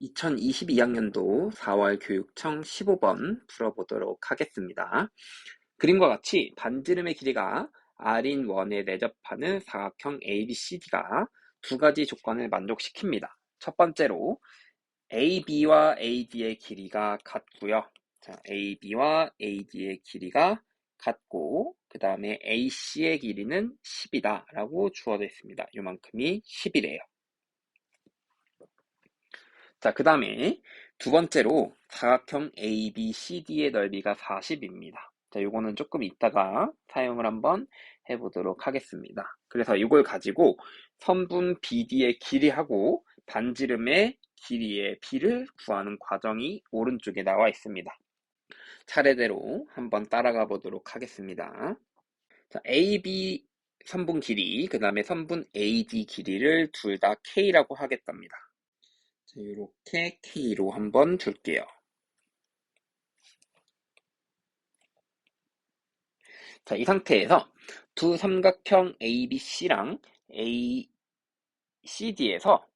2022학년도 4월 교육청 15번 풀어보도록 하겠습니다. 그림과 같이 반지름의 길이가 R인 원에 내접하는 사각형 ABCD가 두 가지 조건을 만족시킵니다. 첫 번째로 AB와 AD의 길이가 같고요. 자, AB와 AD의 길이가 같고 그 다음에 AC의 길이는 10이다 라고 주어져 있습니다. 요만큼이 10이래요. 자, 그 다음에 두 번째로 사각형 ABCD의 넓이가 40입니다. 자, 요거는 조금 이따가 사용을 한번 해보도록 하겠습니다. 그래서 이걸 가지고 선분 BD의 길이하고 반지름의 길이의 비를 구하는 과정이 오른쪽에 나와 있습니다. 차례대로 한번 따라가 보도록 하겠습니다. 자, AB 선분 길이, 그 다음에 선분 AD 길이를 둘 다 K라고 하겠답니다. 자, 이렇게 K로 한번 줄게요. 자, 이 상태에서 두 삼각형 ABC랑 ACD에서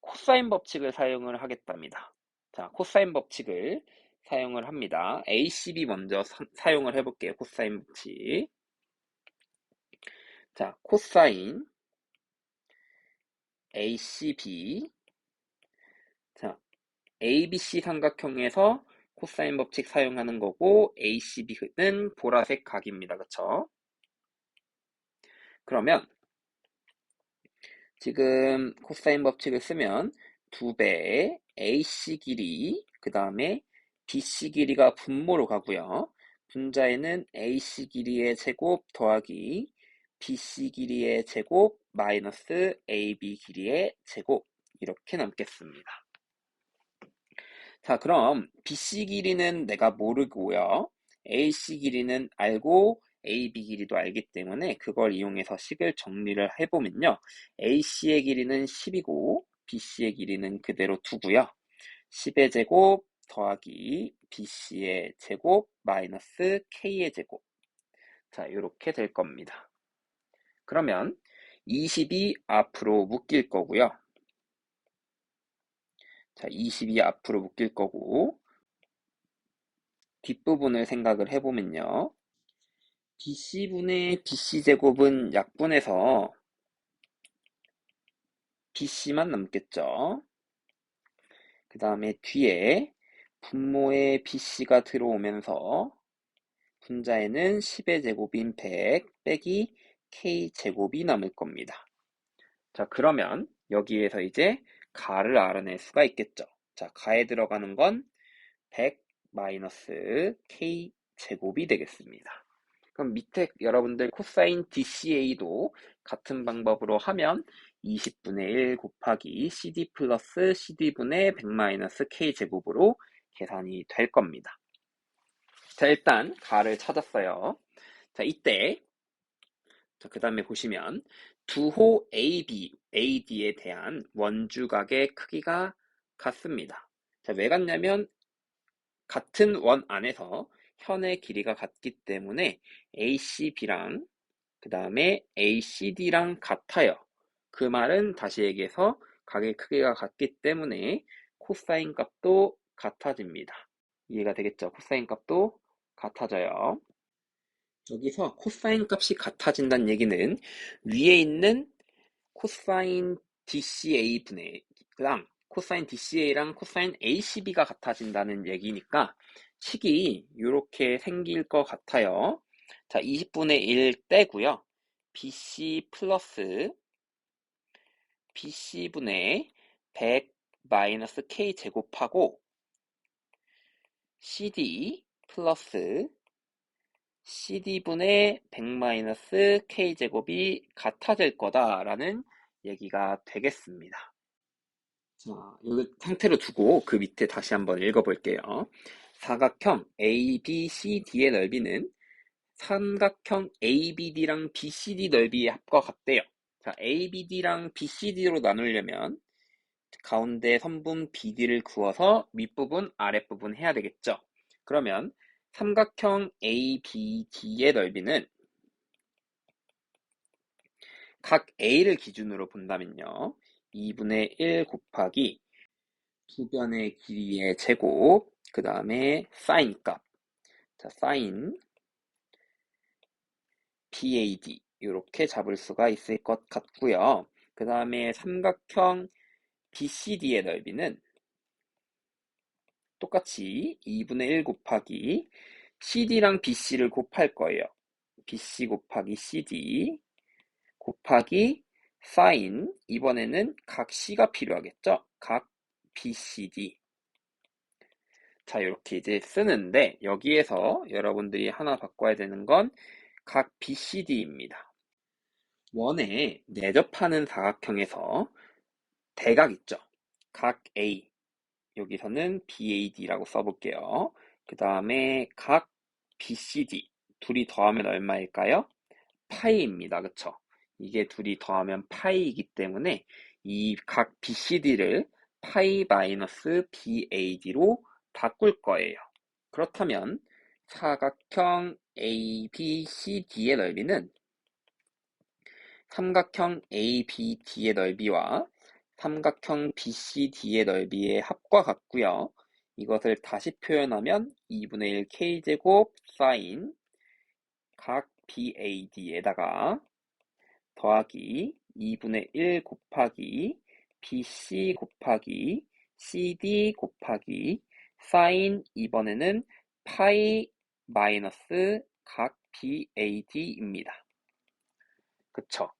코사인 법칙을 사용을 하겠답니다. 자, 코사인 법칙을 사용을 합니다. ACB 먼저 사, 사용을 해볼게요. 코사인 법칙. 자, 코사인 ACB 자, ABC 삼각형에서 코사인 법칙 사용하는 거고 ACB는 보라색 각입니다. 그쵸? 그러면 지금 코사인 법칙을 쓰면 두 배의 AC 길이 그 다음에 BC 길이가 분모로 가고요. 분자에는 AC 길이의 제곱 더하기 BC 길이의 제곱 마이너스 AB 길이의 제곱 이렇게 남겠습니다. 자 그럼 BC 길이는 내가 모르고요. AC 길이는 알고 AB 길이도 알기 때문에 그걸 이용해서 식을 정리를 해보면요. AC의 길이는 10이고 BC의 길이는 그대로 두고요. 10의 제곱 더하기 BC의 제곱 마이너스 K의 제곱 자 이렇게 될 겁니다. 그러면 20이 앞으로 묶일 거고요. 자, 20이 앞으로 묶일 거고 뒷부분을 생각을 해보면요. BC분의 BC제곱은 약분해서 BC만 남겠죠. 그 다음에 뒤에 분모의 BC가 들어오면서 분자에는 10의 제곱인 100 빼기 K제곱이 남을 겁니다. 자, 그러면 여기에서 이제 가를 알아낼 수가 있겠죠. 자, 가에 들어가는 건 100 마이너스 K 제곱이 되겠습니다. 그럼 밑에 여러분들 코사인 DCA도 같은 방법으로 하면 20분의 1 곱하기 CD 플러스 CD분의 100 마이너스 K 제곱으로 계산이 될 겁니다. 자, 일단 가를 찾았어요. 자, 이때 그 다음에 보시면 두호 AB, AD에 대한 원주각의 크기가 같습니다. 자, 왜 같냐면 같은 원 안에서 현의 길이가 같기 때문에 ACB랑 그 다음에 ACD랑 같아요. 그 말은 다시 얘기해서 각의 크기가 같기 때문에 코사인 값도 같아집니다. 이해가 되겠죠? 코사인 값도 같아져요. 여기서 코사인 값이 같아진다는 얘기는 위에 있는 코사인 DCA분의랑 코사인 DCA랑 코사인 ACB가 같아진다는 얘기니까 식이 이렇게 생길 것 같아요. 자, 20분의 1 떼고요. BC 플러스 BC분의 100 마이너스 K 제곱하고 CD 플러스 CD분의 100 K제곱이 같아질 거다라는 얘기가 되겠습니다. 자, 이 상태로 두고 그 밑에 다시 한번 읽어볼게요. 사각형 ABCD의 넓이는 삼각형 ABD랑 BCD 넓이의 합과 같대요. 자, ABD랑 BCD로 나누려면 가운데 선분 BD를 구워서 윗부분, 아랫부분 해야 되겠죠. 그러면 삼각형 ABD의 넓이는 각 A를 기준으로 본다면요. 2분의 1 곱하기 두 변의 길이의 제곱, 그 다음에 사인 값. 자, 사인 BAD 이렇게 잡을 수가 있을 것 같고요. 그 다음에 삼각형 BCD의 넓이는 똑같이 2분의 1 곱하기 CD랑 BC를 곱할 거예요. BC 곱하기 CD 곱하기 사인 이번에는 각 C가 필요하겠죠? 각 BCD 자 이렇게 이제 쓰는데 여기에서 여러분들이 하나 바꿔야 되는 건 각 BCD입니다. 원에 내접하는 사각형에서 대각 있죠? 각 A 여기서는 BAD라고 써볼게요. 그 다음에 각 BCD 둘이 더하면 얼마일까요? 파이입니다. 그쵸? 이게 둘이 더하면 파이이기 때문에 이 각 BCD를 파이 마이너스 BAD로 바꿀 거예요. 그렇다면 사각형 ABCD의 넓이는 삼각형 ABD의 넓이와 삼각형 BCD의 넓이의 합과 같고요. 이것을 다시 표현하면 2분의 1 K제곱 사인 각 BAD에다가 더하기 2분의 1 곱하기 BC 곱하기 CD 곱하기 사인 이번에는 파이 마이너스 각 BAD입니다. 그쵸?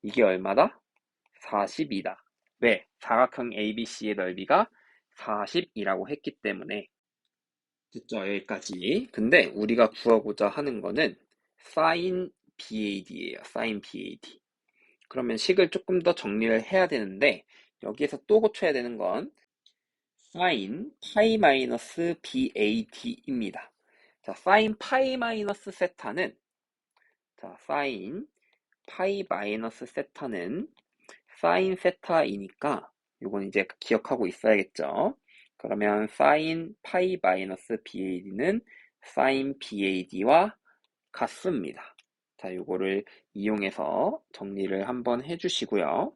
이게 얼마다? 40이다. 왜? 사각형 ABC의 넓이가 40이라고 했기 때문에 됐죠? 여기까지. 근데 우리가 구하고자 하는 거는 sin BAD예요. sin BAD. 그러면 식을 조금 더 정리를 해야 되는데 여기에서 또 고쳐야 되는 건 sin 파이 마이너스 BAD입니다. 자, sin 파이 마이너스 세타는 자, sin 파이 마이너스 세타는 sin 세타이니까 이건 이제 기억하고 있어야겠죠. 그러면 sin 파이 마이너스 BAD는 sin BAD와 같습니다. 자, 요거를 이용해서 정리를 한번 해주시고요.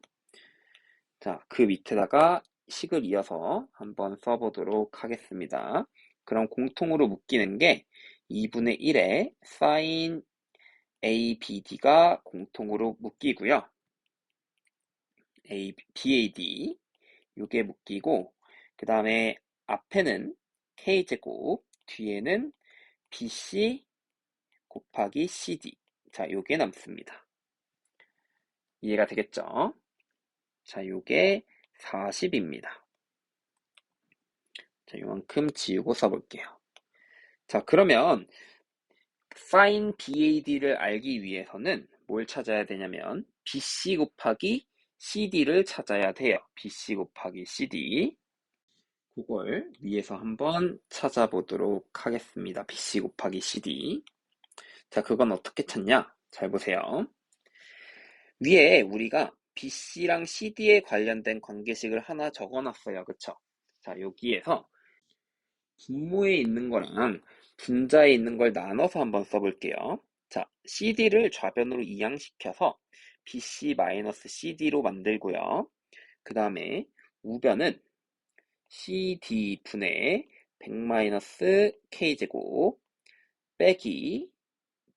자, 그 밑에다가 식을 이어서 한번 써보도록 하겠습니다. 그럼 공통으로 묶이는 게 2분의 1에 sin ABD가 공통으로 묶이고요. A, BAD 요게 묶이고 그 다음에 앞에는 K제곱 뒤에는 BC 곱하기 CD 자 요게 남습니다. 이해가 되겠죠? 자 요게 40입니다. 자 요만큼 지우고 써볼게요. 자 그러면 sin BAD를 알기 위해서는 뭘 찾아야 되냐면 BC 곱하기 CD를 찾아야 돼요. BC 곱하기 CD. 그걸 위에서 한번 찾아보도록 하겠습니다. BC 곱하기 CD. 자, 그건 어떻게 찾냐? 잘 보세요. 위에 우리가 BC랑 CD에 관련된 관계식을 하나 적어놨어요. 그쵸? 자, 여기에서 분모에 있는 거랑 분자에 있는 걸 나눠서 한번 써볼게요. 자, CD를 좌변으로 이항시켜서 BC-CD로 만들고요. 그 다음에 우변은 CD분의 100-K제곱 빼기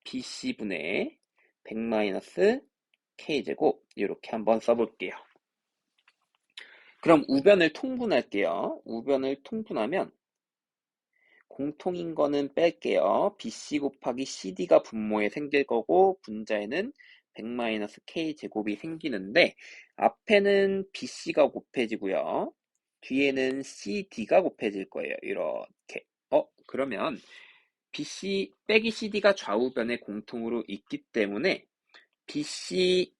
BC분의 100-K제곱 이렇게 한번 써볼게요. 그럼 우변을 통분할게요. 우변을 통분하면 공통인 거는 뺄게요. BC 곱하기 CD가 분모에 생길 거고 분자에는 100-K 제곱이 생기는데 앞에는 BC가 곱해지고요. 뒤에는 CD가 곱해질 거예요. 이렇게. 어, 그러면 BC 빼기 CD가 좌우변에 공통으로 있기 때문에 BC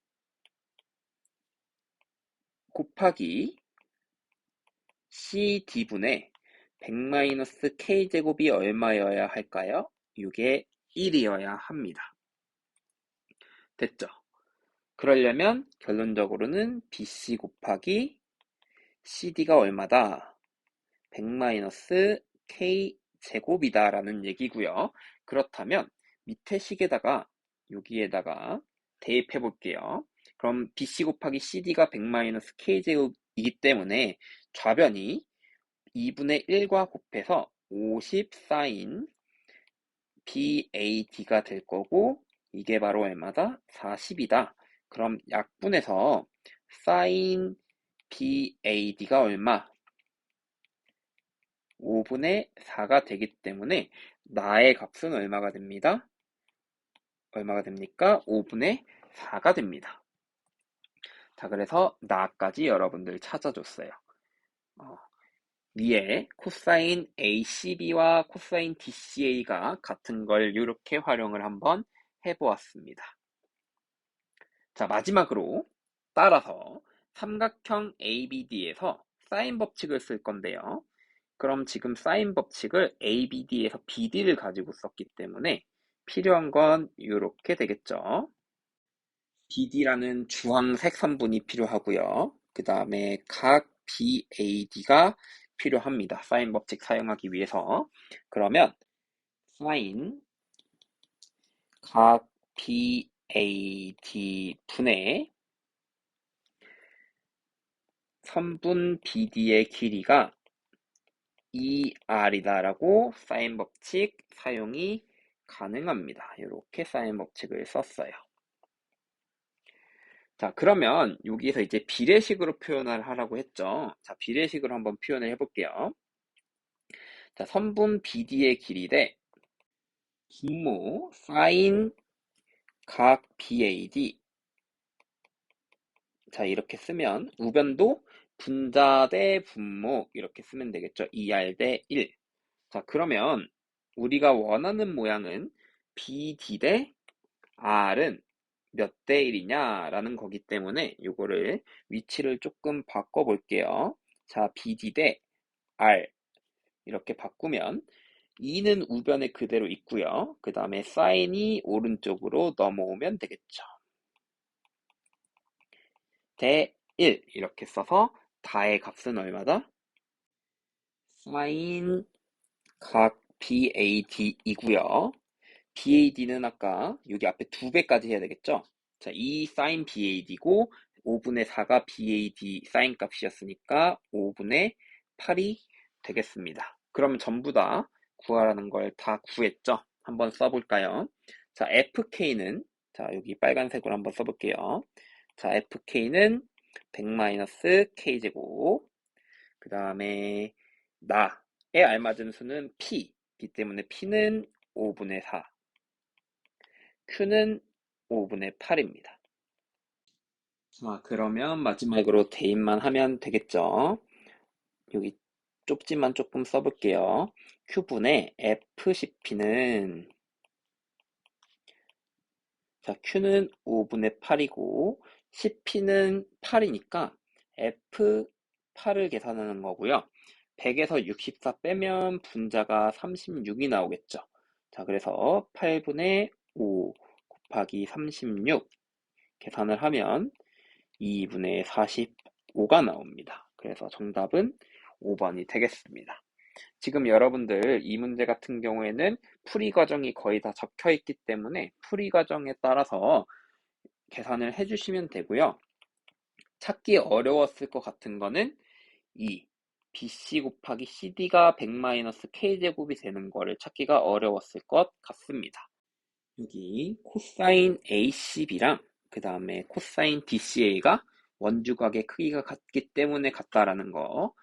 곱하기 CD분의 100-K제곱이 얼마여야 할까요? 이게 1이어야 합니다. 됐죠? 그러려면 결론적으로는 BC 곱하기 CD가 얼마다? 100-K 제곱이다 라는 얘기고요. 그렇다면 밑에 식에다가 여기에다가 대입해 볼게요. 그럼 BC 곱하기 CD가 100-K 제곱이기 때문에 좌변이 2분의 1과 곱해서 50 사인 BAD가 될 거고 이게 바로 얼마다? 40이다. 그럼 약분해서 사인 BAD가 얼마? 5분의 4가 되기 때문에 나의 값은 얼마가 됩니다? 얼마가 됩니까? 5분의 4가 됩니다. 자, 그래서 나까지 여러분들 찾아줬어요. 어, 위에 코사인 ACB와 코사인 DCA가 같은 걸 이렇게 활용을 한번 해보았습니다. 자, 마지막으로 따라서 삼각형 ABD에서 사인 법칙을 쓸 건데요. 그럼 지금 사인 법칙을 ABD에서 BD를 가지고 썼기 때문에 필요한 건 이렇게 되겠죠. BD라는 주황색 선분이 필요하고요. 그 다음에 각 BAD가 필요합니다. 사인 법칙 사용하기 위해서. 그러면 사인 각 BAD 분의 선분 BD의 길이가 ER이다라고 사인 법칙 사용이 가능합니다. 이렇게 사인 법칙을 썼어요. 자, 그러면 여기서 이제 비례식으로 표현을 하라고 했죠. 자, 비례식으로 한번 표현을 해볼게요. 자, 선분 BD의 길이 대 분모 사인 각 BAD 자, 이렇게 쓰면 우변도 분자 대 분모 이렇게 쓰면 되겠죠. 2R 대 1. 자, 그러면 우리가 원하는 모양은 BD 대 R은 몇 대 1이냐 라는 거기 때문에 이거를 위치를 조금 바꿔 볼게요. 자, BD 대 R 이렇게 바꾸면 2는 우변에 그대로 있고요. 그 다음에 사인이 오른쪽으로 넘어오면 되겠죠. 대 1 이렇게 써서 다의 값은 얼마다? 사인 각 BAD이고요. BAD는 아까 여기 앞에 두 배까지 해야 되겠죠? 자, 이 사인 BAD고 5분의 4가 BAD 사인 값이었으니까 5분의 8이 되겠습니다. 그러면 전부 다 구하라는 걸 다 구했죠? 한번 써볼까요? 자, FK는 자, 여기 빨간색으로 한번 써볼게요. 자, FK는 100-K제곱 그 다음에 나에 알맞은 수는 P이기 때문에 P는 5분의 4 Q는 5분의 8입니다. 자, 그러면 마지막으로 대입만 하면 되겠죠. 여기 쪽지만 조금 써볼게요. Q분의 FCP는 자, Q는 5분의 8이고 CP는 8이니까 F8을 계산하는 거고요. 100에서 64 빼면 분자가 36이 나오겠죠. 자, 그래서 8분의 5 곱하기 36 계산을 하면 2분의 45가 나옵니다. 그래서 정답은 5번이 되겠습니다. 지금 여러분들 이 문제 같은 경우에는 풀이 과정이 거의 다 적혀 있기 때문에 풀이 과정에 따라서 계산을 해주시면 되고요. 찾기 어려웠을 것 같은 거는 이 BC 곱하기 CD가 100-K제곱이 되는 거를 찾기가 어려웠을 것 같습니다. 여기 코사인 ACB랑 그 다음에 코사인 DCA가 원주각의 크기가 같기 때문에 같다라는 거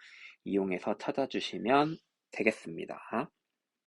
이용해서 찾아주시면 되겠습니다.